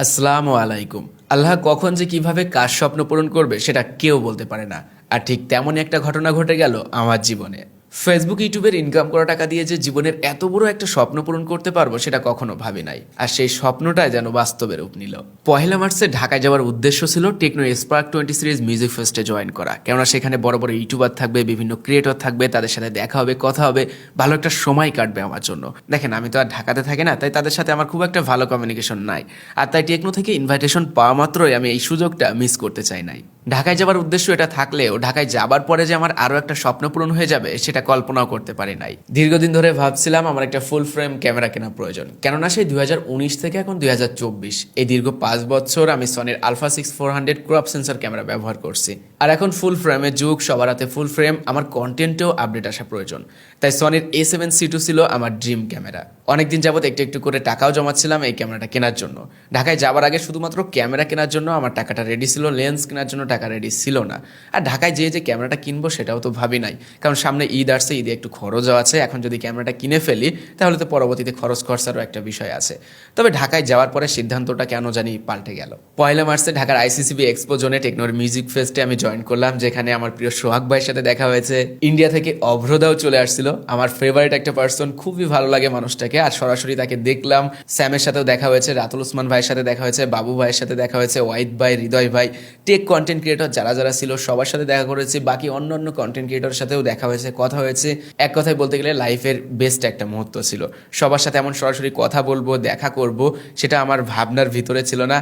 আসসালামু আলাইকুম। আল্লাহ কখন যে কীভাবে কার স্বপ্ন পূরণ করবে, সেটা কেউ বলতে পারে না। আর ঠিক তেমনই একটা ঘটনা ঘটে গেল আমার জীবনে। ফেসবুক ইউটিউবের ইনকাম করা টাকা দিয়ে যে জীবনের এত বড় একটা স্বপ্ন পূরণ করতে পারব, সেটা কখনো ভাবি নাই। আর সেই স্বপ্নটাই যেন বাস্তবে রূপ নিল। পহেলা মার্চে ঢাকায় যাওয়ার উদ্দেশ্য ছিল Tecno Spark twenty series music ফেস্টে join করা। কেননা সেখানে বড় বড় ইউটিউবার থাকবে, বিভিন্ন ক্রিয়েটর থাকবে, তাদের সাথে দেখা হবে, কথা হবে, ভালো একটা সময় কাটবে আমার জন্য। দেখেন, আমি তো আর ঢাকাতে থাকি না, তাই তাদের সাথে আমার খুব একটা ভালো কমিউনিকেশন নাই। আর তাই টেকনো থেকে ইনভাইটেশন পাওয়া মাত্রই আমি এই সুযোগটা মিস করতে চাই নাই। ঢাকায় যাওয়ার উদ্দেশ্য এটা থাকলেও, ঢাকায় যাবার পরে যে আমার আরও একটা স্বপ্ন পূরণ হয়ে যাবে, সেটা কল্পনাও করতে পারি নাই। দীর্ঘদিন ধরে ভাবছিলাম আমার একটা ফুল ফ্রেম ক্যামেরা কেনা প্রয়োজন। কেননা সেই দু হাজার উনিশ থেকে এখন দুই হাজার চব্বিশ, এই দীর্ঘ পাঁচ বছর আমি সনির alpha six four hundred crop sensor camera ব্যবহার করছি। আর এখন ফুল ফ্রেমের যুগ, সবার হাতে ফুল ফ্রেম আমার কন্টেন্টেও আপডেট আসা প্রয়োজন। তাই সনির এ সেভেন সি টু ছিল আমার ড্রিম ক্যামেরা অনেকদিন যাবত একটু একটু করে টাকাও জমাচ্ছিলাম এই ক্যামেরাটা কেনার জন্য। ঢাকায় যাওয়ার আগে শুধুমাত্র ক্যামেরা কেনার জন্য আমার টাকাটা রেডি ছিল লেন্স কেনার জন্য টাকা রেডি ছিল না। আর ঢাকায় যেয়ে যে ক্যামেরাটা কিনবো সেটাও তো ভাবি নাই। কারণ সামনে ঈদ আসছে, ঈদে একটু খরচও আছে। এখন যদি ক্যামেরাটা কিনে ফেলি, তাহলে তো পরবর্তীতে খরচ খরচারও একটা বিষয় আছে। তবে ঢাকায় যাওয়ার পরে সিদ্ধান্তটা কেন জানি পাল্টে গেল। পয়লা মার্চে ঢাকার আইসিসিবি এক্সপো জোনে টেকনোর মিউজিক ফেস্টে আমি জয়েন করলাম, যেখানে আমার প্রিয় সোহাগ ভাইয়ের সাথে দেখা হয়েছে। ইন্ডিয়া থেকে অভ্রদাও চলে আসছিল। আমার ফেভারিট একটা পার্সন খুবই ভালো লাগে মানুষটাকে। আর সরাসরি তাকে দেখলাম। স্যামের সাথেও দেখা হয়েছে, রাতুল উসমান ভাইয়ের সাথে দেখা হয়েছে, বাবু ভাইয়ের সাথে দেখা হয়েছে ওয়াইদ ভাই, হৃদয় ভাই। টেক কন্টেন্ট ক্রিয়েটর যারা যারা ছিল, সবার সাথে দেখা করেছি। বাকি অন্য অন্য কন্টেন্ট ক্রিয়েটর সাথেও দেখা হয়েছে, কথা হয়েছে। এক কথায় বলতে গেলে লাইফের বেস্ট একটা মুহূর্ত ছিল। সবার সাথে এমন সরাসরি কথা বলব, দেখা করব, সেটা আমার ভাবনার ভিতরে ছিল না।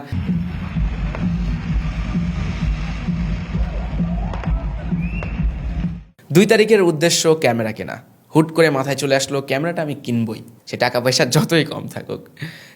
দুই তারিখের উদ্দেশ্য ক্যামেরা কেনা। হুট করে মাথায় চলে আসলো, ক্যামেরাটা আমি কিনবই, সে টাকা পয়সা যতই কম থাকুক।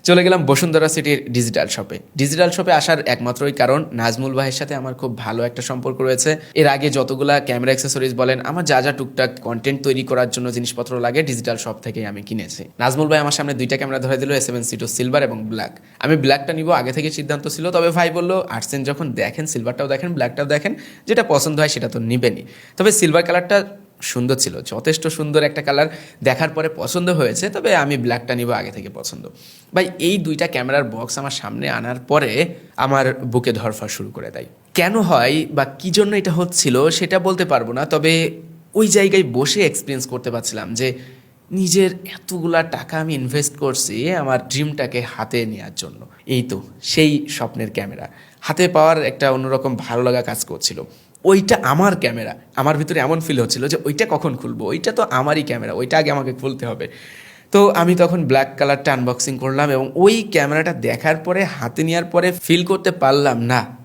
চলে গেলাম বসুন্ধরা সিটির ডিজিটাল শপে। ডিজিটাল শপে আসার একমাত্রই কারণ নাজমুল ভাইয়ের সাথে আমার খুব ভালো একটা সম্পর্ক রয়েছে। এর আগে যতগুলা ক্যামেরা অ্যাক্সেসরিজ বলেন, আমার যা যা টুকটাক কন্টেন্ট তৈরি করার জন্য জিনিসপত্র লাগে, ডিজিটাল শপ থেকেই আমি কিনেছি। নাজমুল ভাই আমার সামনে দুইটা ক্যামেরা ধরে দিল S seven C two silver এবং ব্ল্যাক আমি ব্ল্যাকটা নিব, আগে থেকে সিদ্ধান্ত ছিল, তবে ভাই বলল আর্টসেন যখন দেখেন সিলভারটাও দেখেন ব্ল্যাকটাও দেখেন, যেটা পছন্দ হয় সেটা তো নিবেনই। তবে সিলভার কালারটা সুন্দর ছিল। যথেষ্ট সুন্দর একটা কালার দেখার পরে পছন্দ হয়েছে, তবে আমি ব্ল্যাকটা নিব আগে থেকে পছন্দ। ভাই, এই দুইটা ক্যামেরার বক্স আমার সামনে আনার পরে আমার বুকে ধরফা শুরু করে দেয়। কেন হয় বা কি জন্য এটা হচ্ছিল সেটা বলতে পারব না, তবে ওই জায়গায় বসে এক্সপিরিয়েন্স করতে পারছিলাম যে নিজের এতগুলা টাকা আমি ইনভেস্ট করছি আমার ড্রিমটাকে হাতে নেওয়ার জন্য। এই তো, সেই স্বপ্নের ক্যামেরা হাতে পাওয়ার একটা অন্যরকম ভালো লাগা কাজ করছিল। ওইটা আমার ক্যামেরা। আমার ভিতরে এমন ফিল হচ্ছিল যে ওইটা কখন খুলবো? ওইটা তো আমারই ক্যামেরা, ওইটা আগে আমাকে খুলতে হবে। তো আমি তখন ব্ল্যাক কালারটা আনবক্সিং করলাম এবং ওই ক্যামেরাটা দেখার পরে, হাতে নেওয়ার পরে ফিল করতে পারলাম, না,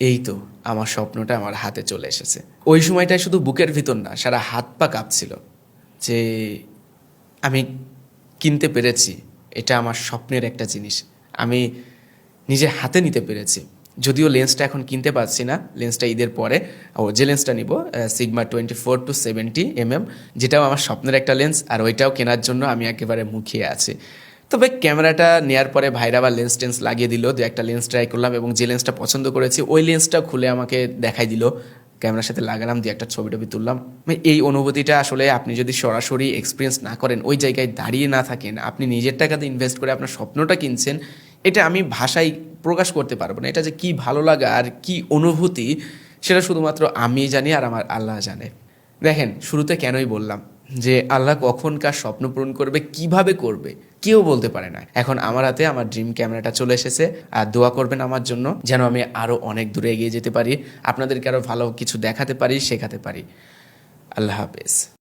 এই তো আমার স্বপ্নটা আমার হাতে চলে এসেছে। ওই সময়টায় শুধু বুকের ভিতর না, সারা হাত পা কাঁপছিল যে আমি কিনতে পেরেছি। এটা আমার স্বপ্নের একটা জিনিস। আমি নিজে হাতে নিতে পেরেছি। যদিও লেন্সটা এখন কিনতে পারছি না লেন্সটা ঈদের পরে। ও, যে লেন্সটা নিব Sigma twenty four to seventy MM যেটাও আমার স্বপ্নের একটা লেন্স আর ওইটাও কেনার জন্য আমি একেবারে মুখিয়ে আছি। তবে ক্যামেরাটা নেওয়ার পরে ভাইরা আবার লেন্স টেন্স লাগিয়ে দিল যে একটা লেন্স ট্রাই করলাম, এবং যে লেন্সটা পছন্দ করেছি, ওই লেন্সটা খুলে আমাকে দেখাই দিল। ক্যামেরার সাথে লাগালাম, দিয়ে একটা ছবি টবি তুললাম। মানে এই অনুভূতিটা আসলে আপনি যদি সরাসরি এক্সপিরিয়েন্স না করেন, ওই জায়গায় দাঁড়িয়ে না থাকেন, আপনি নিজের টাকাতে ইনভেস্ট করে আপনার স্বপ্নটা কিনছেন এটা আমি ভাষায় প্রকাশ করতে পারব না। এটা যে কি ভালো লাগা আর কি অনুভূতি, সেটা শুধুমাত্র আমি জানি আর আমার আল্লাহ জানে। দেখেন, শুরুতে কেনই বললাম যে আল্লাহ কখন কার স্বপ্ন পূরণ করবে, কীভাবে করবে, কেউ বলতে পারে না। এখন আমার হাতে আমার ড্রিম ক্যামেরাটা চলে এসেছে আর দোয়া করবেন আমার জন্য যেন আমি আরও অনেক দূরে এগিয়ে যেতে পারি, আপনাদেরকে আরও ভালো কিছু দেখাতে পারি, শেখাতে পারি। আল্লাহ হাফেজ।